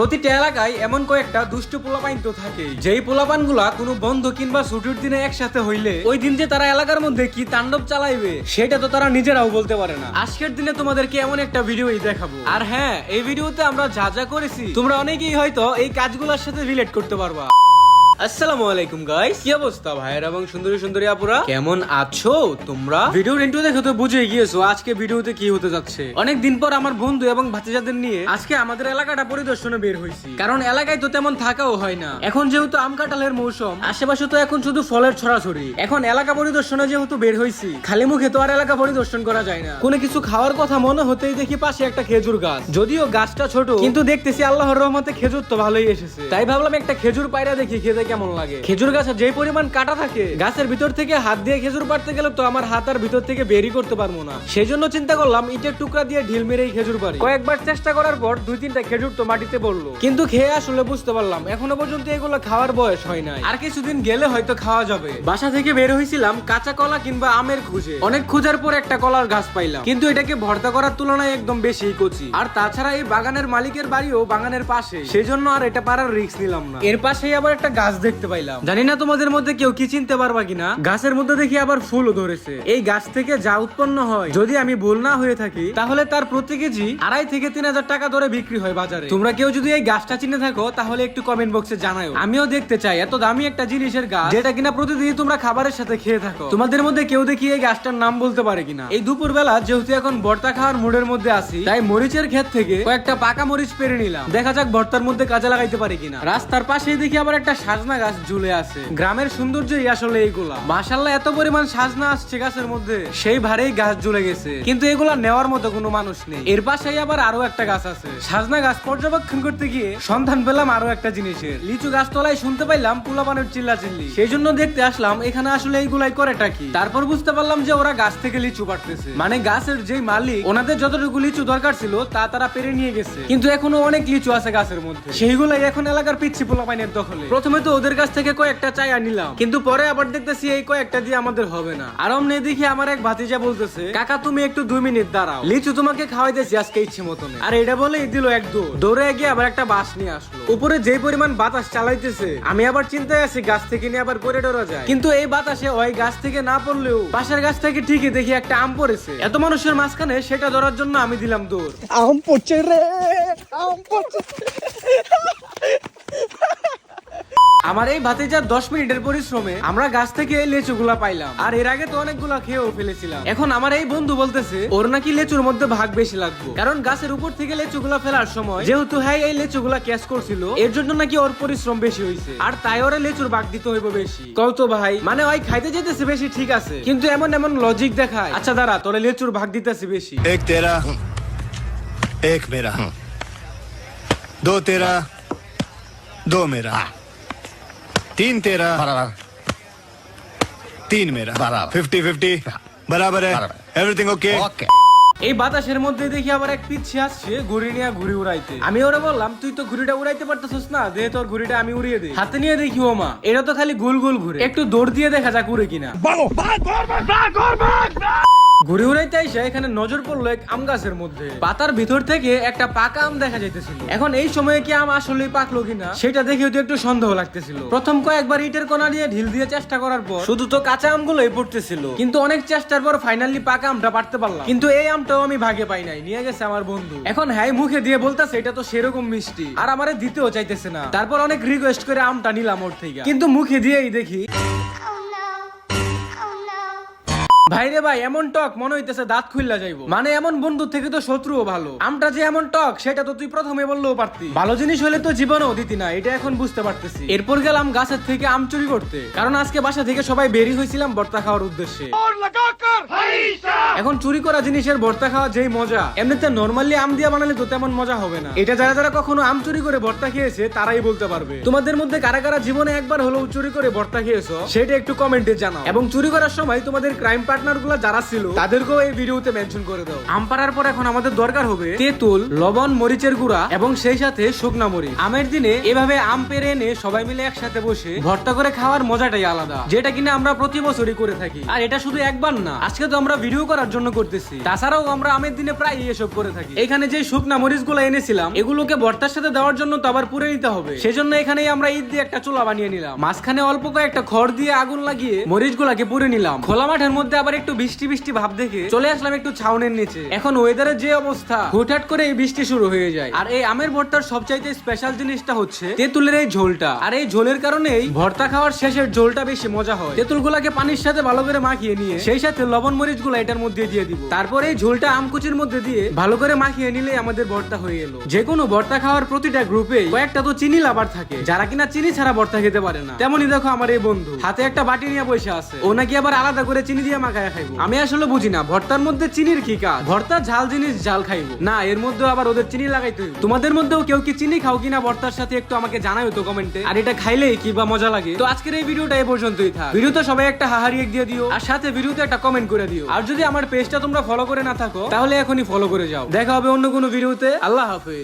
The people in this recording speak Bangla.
প্রতিটা এলাকায় এমন কয়েকটা দুষ্ট পোলাপাইন তো থাকে যেই পোলাপানগুলা কোনো বন্ধ কিংবা ছুটির দিনে একসাথে হইলে, ওই দিন যে তারা এলাকার মধ্যে কি তাণ্ডব চালাইবে, সেটা তো তারা নিজেরাও বলতে পারে না। আজকের দিনে তোমাদেরকে এমন একটা ভিডিওই দেখাবো। আর হ্যাঁ এই ভিডিওতে আমরা যা যা করেছি, তোমরা অনেকেই হয়তো এই কাজগুলোর সাথে রিলেট করতে পারবা। আসসালামু আলাইকুম গাইস কি অবস্থা ভাইয়ের এবং সুন্দরী সুন্দরী আপুরা? কেমন আছো তোমরা? ভিডিওর ইন্ট্রো দেখে তো বুঝে গিয়েছো আজকে ভিডিওতে কি হতে যাচ্ছে। অনেক দিন পর আমার বন্ধু এবং ভাতিজাদের নিয়ে আজকে আমাদের এলাকাটা পরিদর্শনে বের হয়েছি। কারণ এলাকায় তো তেমন থাকাও হয় না। এখন যেহেতু আম কাঁঠালের মৌসুম আশেপাশে তো এখন শুধু ফলের ছড়াছড়ি। এখন এলাকা পরিদর্শনে যেহেতু বের হয়েছি খালি মুখে তো আর এলাকা পরিদর্শন করা যায় না। কোনো কিছু খাওয়ার কথা মনে হতেই দেখি পাশে একটা খেজুর গাছ। যদিও গাছটা ছোট কিন্তু দেখতেছি আল্লাহর রহমতে খেজুর তো ভালোই এসেছে। তাই ভাবলাম একটা খেজুর পায়রা দেখি খেতে কেমন লাগে? খেজুর গাছে যে পরিমাণ কাটা থাকে গাছের ভিতর থেকে হাত দিয়ে খেজুর পাড়তে গেলে তো আমার হাত আর ভিতর থেকে বেরি করতে পারব না। সেই জন্য চিন্তা করলাম ইটের টুকরা দিয়ে ঢিল মেরেই খেজুর পারি কয়েকবার চেষ্টা করার পর দুই তিনটা খেজুর তো মাটিতে পড়ল। কিন্তু খেয়ে আসলে বুঝতে পারলাম এখনও পর্যন্ত এগুলো খাওয়ার বয়স হয় নাই। আর কিছুদিন গেলে হয়তো খাওয়া যাবে। বাসা থেকে বের হয়েছিলাম কাঁচা কলা কিংবা আমের খুঁজে। অনেক খোঁজার পর একটা কলার গাছ পাইলাম। কিন্তু এটাকে ভর্তা করার তুলনায় একদম বেশি কচি। আর তাছাড়া এই বাগানের মালিকের বাড়িও বাগানের পাশে সেই জন্য আর এটা পারার রিস্ক নিলাম না। এর পাশেই আবার একটা গাছ দেখতে পাইলাম। জানি না তোমাদের মধ্যে কেউ কি চিনতে পারবা কিনা? গাছের মধ্যে দেখি আবার ফুলও ধরেছে। এই গাছ থেকে যা উৎপন্ন হয়, যদি আমি ভুল না হয়ে থাকি, তাহলে তার প্রতি কেজি আড়াই থেকে তিন হাজার টাকা ধরে বিক্রি হয় বাজারে। তোমরা কেউ যদি এই গাছটা চিনে থাকো, তাহলে একটু কমেন্ট বক্সে জানাও আমিও দেখতে চাই, এত দামি একটা জিনিসের গাছ, যেটা কিনা প্রতিদিন তোমরা খাবারের সাথে খেয়ে থাকো। তোমাদের মধ্যে কেউ দেখি এই গাছটার নাম বলতে পারে কিনা? এই দুপুর বেলা যেহেতু এখন ভর্তা খাওয়ার মুডের মধ্যে আছি, তাই মরিচের ক্ষেত থেকে কয়েকটা পাকা মরিচ পেরে নিলাম। দেখা যাক ভর্তার মধ্যে কাজে লাগাইতে পারি কিনা। রাস্তার পাশেই দেখি আবার একটা সাজনা গাছ ঝুলে আছে। গ্রামের সৌন্দর্যই আসলে এইগুলা। মাসাল্লাহ এত পরিমাণ সাজনা আসছে গাছের মধ্যে। সেই ভারেই গাছ ঝুলে গেছে। কিন্তু এগুলা নেওয়ার মতো কোনো মানুষ নেই। এর পাশেই আবার আরও একটা গাছ আছে। সাজনা গাছ পর্যবেক্ষণ করতে গিয়ে সন্ধান পেলাম আরও একটা জিনিসের। লিচু গাছ তলায় শুনতে পাইলাম পুলাপানের চিল্লা চিল্লি সেই জন্য দেখতে আসলাম এখানে আসলে এইগুলাই করেটা কি? তারপর বুঝতে পারলাম যে ওরা গাছ থেকে লিচু পাড়তেছে। মানে গাছের যেই মালিক ওনাদের যতটুকু লিচু দরকার ছিল তা তারা পেরে নিয়ে গেছে। কিন্তু এখনও অনেক লিচু আছে গাছের মধ্যে। সেইগুলাই এখন এলাকার পিচ্ছি পোলাপাইনের দখলে। প্রথমে তো ওদের কাছ থেকে কয়েকটা চাই আনিলাম কিন্তু পরে আবার দেখতেছি এই কয়েকটা দিয়ে আমাদের হবে না। আর অমনি দেখি আমার এক ভাতিজা বলতেছে, কাকা, তুমি একটু দুই মিনিট দাঁড়াও। লিচু তোমাকে খাওয়াইতেছি আজকে ইচ্ছে মতন আর এটা বলেই দিল এক দৌড়। দৌড়ে গিয়ে আবার একটা বাস নিয়ে আসলো। উপরে যে পরিমাণ বাতাস চালাইতেছে, আমি আবার চিন্তায় আছি, গাছ থেকে নিয়ে আবার পরে ডরা যায়। কিন্তু এই বাতাসে ওই গাছ থেকে না পড়লেও পাশের গাছ থেকে ঠিকই দেখি একটা আম পড়েছে। এত মানুষের মাঝখানে সেটা ধরার জন্য আমি দিলাম দৌড়। আম পড়ছে রে, আম পড়ছে। আমার এই ভাতে যা দশ মিনিটের পরিশ্রমে আমরা গাছ থেকে এই লেচুগুলা পাইলাম। আর এর আগে তো অনেকগুলা খেয়েও ফেলেছিলাম। এখন আমার এই বন্ধু বলতেছে, ওর নাকি লেচুর মধ্যে ভাগ বেশি লাগবে। কারণ গাছের উপর থেকে লেচুগুলা ফেলার সময় যেহেতু হ্যাঁ এই লেচুগুলা ক্যাশ করছিল, এর জন্য নাকি ওর পরিশ্রম বেশি হয়েছে আর তাই ওরা লেচুর ভাগ দিতে হইব বেশি। কত ভাই মানে ওই খাইতে যেতেছে বেশি, ঠিক আছে। কিন্তু এমন এমন লজিক দেখায়। আচ্ছা দাঁড়া, তোরা লেচুর ভাগ দিতেছি বেশি। এক তেরা, এক মেরা। দো তেরা, দো মেরা। तीन तेरा बराबर तीन मेरा बराबर। फिफ्टी फिफ्टी बराबर है बराबर। एवरीथिंग ओके ओके এই বাতাসের মধ্যে দেখি আবার এক পিচ্ছি আসছে ঘুড়ি নিয়ে ঘুড়ি উড়াইতে আমি ওরা বললাম তুই তো ঘুড়িটা উড়াইতে পারতেছিস না দে তোর ঘুড়িটা আমি উড়িয়ে দিই হাতে নিয়ে দেখি ও মা এটা তো খালি গোল গোল ঘুরে একটু দৌড় দিয়ে দেখা যাক উড়ে কিনা ঘুরে উড়াইতে এসে এখানে নজর পড়ল এক আম গাছের মধ্যে। পাতার ভিতর থেকে একটা পাকা আম দেখা যাইতেছিল। এখন এই সময়ে কি আম আসলে পাকলো কিনা, সেটা দেখে তো একটু সন্দেহ লাগতেছিল। প্রথম কয়েকবার ইটের কোনা দিয়ে ঢিল দিয়ে চেষ্টা করার পর শুধু তো কাঁচা আমগুলোই পড়তেছিল। কিন্তু অনেক চেষ্টার পর ফাইনালি পাকা আমটা পারতে পারলাম। কিন্তু এই আমটাও আমি ভাগে পাই নাই, নিয়ে গেছে আমার বন্ধু। এখন হ্যাঁ মুখে দিয়ে বলতেছে, এটা তো সেরকম মিষ্টি। আর আমারে দিতেও চাইতেছে না। তারপর অনেক রিকোয়েস্ট করে আমটা নিলাম ওর থেকে। কিন্তু মুখে দিয়েই দেখি. ভাইরে ভাই, এমন টক মনে হইতেছে দাঁত খুললা যাইবো। মানে এমন বন্ধু থেকে তো শত্রুও ভালো। আমটা যে এমন টক, সেটা তো তুই প্রথমে বললেও পারতি। ভালো জিনিস হলে তো জীবনেও দিতি না, এটা এখন বুঝতে পারতেছি। এরপর গেলাম গাছের থেকে আম চুরি করতে। কারণ আজকে বাসা থেকে সবাই বেরি হয়েছিলাম বর্তা খাওয়ার উদ্দেশ্যে। এখন চুরি করা জিনিসের ভর্তা খাওয়া যেই মজা, এমনিতে নর্মালি আম দিয়ে বানালে তো তেমন মজা হবে না। এটা যারা যারা কখনো আম চুরি করে ভর্তা খেয়েছে, তারাই বলতে পারবে। তোমাদের মধ্যে কারা কারা জীবনে একবার হলেও চুরি করে ভর্তা খেয়েছো, সেটা একটু কমেন্টে জানাও। এবং চুরি করার সময় তোমাদের ক্রাইম পার্টনারগুলো যারা ছিল, তাদেরকেও এই ভিডিওতে মেনশন করে দাও। আম পাড়ার পর এখন আমাদের দরকার হবে তেঁতুল, লবণ, মরিচের গুঁড়া এবং সেই সাথে শুকনা মরিচ। আমের দিনে এভাবে আম পেরে এনে সবাই মিলে একসাথে বসে ভর্তা করে খাওয়ার মজাটাই আলাদা, যেটা কিনা আমরা প্রতি বছরই করে থাকি। আর এটা শুধু একবার না, আজকে তো আমরা ভিডিও করার জন্য করতেছি। তাছাড়াও আমরা আমের দিনে প্রায় এসব করে থাকি। এখানে যে শুকনা মরিচগুলো এনেছিলাম, এগুলোকে ভর্তার সাথে দেওয়ার জন্য তো আবার পুড়ে নিতে হবে। সেজন্য এখানেই আমরা ঈদ দিয়ে একটা চুলা বানিয়ে নিলাম। মাঝখানে অল্প কয়েকটা খড় দিয়ে আগুন লাগিয়ে মরিচ গুলাকে পুড়ে নিলাম। খোলা মাঠের মধ্যে আবার একটু বৃষ্টি বৃষ্টি ভাব দেখে চলে আসলাম একটু ছাউনের নিচে। এখন ওয়েদারের যে অবস্থা, হুটহাট করে এই বৃষ্টি শুরু হয়ে যায়। আর এই আমের ভর্তার সবচাইতে স্পেশাল জিনিসটা হচ্ছে তেঁতুলের এই ঝোলটা। আর এই ঝোলের কারণেই ভর্তা খাওয়ার শেষের ঝোলটা বেশি মজা হয়। তেঁতুল গুলাকে পানির সাথে ভালো করে মাখিয়ে নিয়ে, সেই সাথে লবণ মরিচ গুলা এটার মধ্যে দিয়ে দিব। তারপরে ঝোলটা আমকুচির মধ্যে দিয়ে ভালো করে মাখিয়ে নিলে আমাদের ভর্তা হয়ে এলো। যে কোনো ভর্তা খাওয়ার প্রতিটা গ্রুপে কয়েকটা তো চিনি লাভার থাকে। যারা কিনা চিনি ছাড়া ভর্তা খেতে পারে না। তেমনই দেখো আমার এই বন্ধু। হাতে একটা বাটি নিয়ে বসে আছে। ও নাকি আবার আলাদা করে চিনি দিয়ে মাখায় খাইবো। আমি আসলে বুঝি না, ভর্তার মধ্যে চিনির কি কাজ? ভর্তা ঝাল জিনিস, ঝাল খাইবো। না, এর মধ্যে আবার ওদের চিনি লাগাইতে হইব। তোমাদের মধ্যেও কেউ কি চিনি খাও কিনা ভর্তার সাথে একটু আমাকে জানাই তো কমেন্টে আর এটা খাইলেই কি বা মজা লাগে? তো আজকের এই ভিডিওটা এই পর্যন্তই থাক। ভিডিওতে সবাই একটা হাহারি এক দিয়ে দিও। আর সাথে ভিডিওতে একটা কমেন্ট করে দিও। আর যদি আমার পেজটা তোমরা ফলো করে না থাকো, তাহলে এখনই ফলো করে যাও। দেখা হবে অন্য কোনো ভিডিওতে আল্লাহ হাফেজ।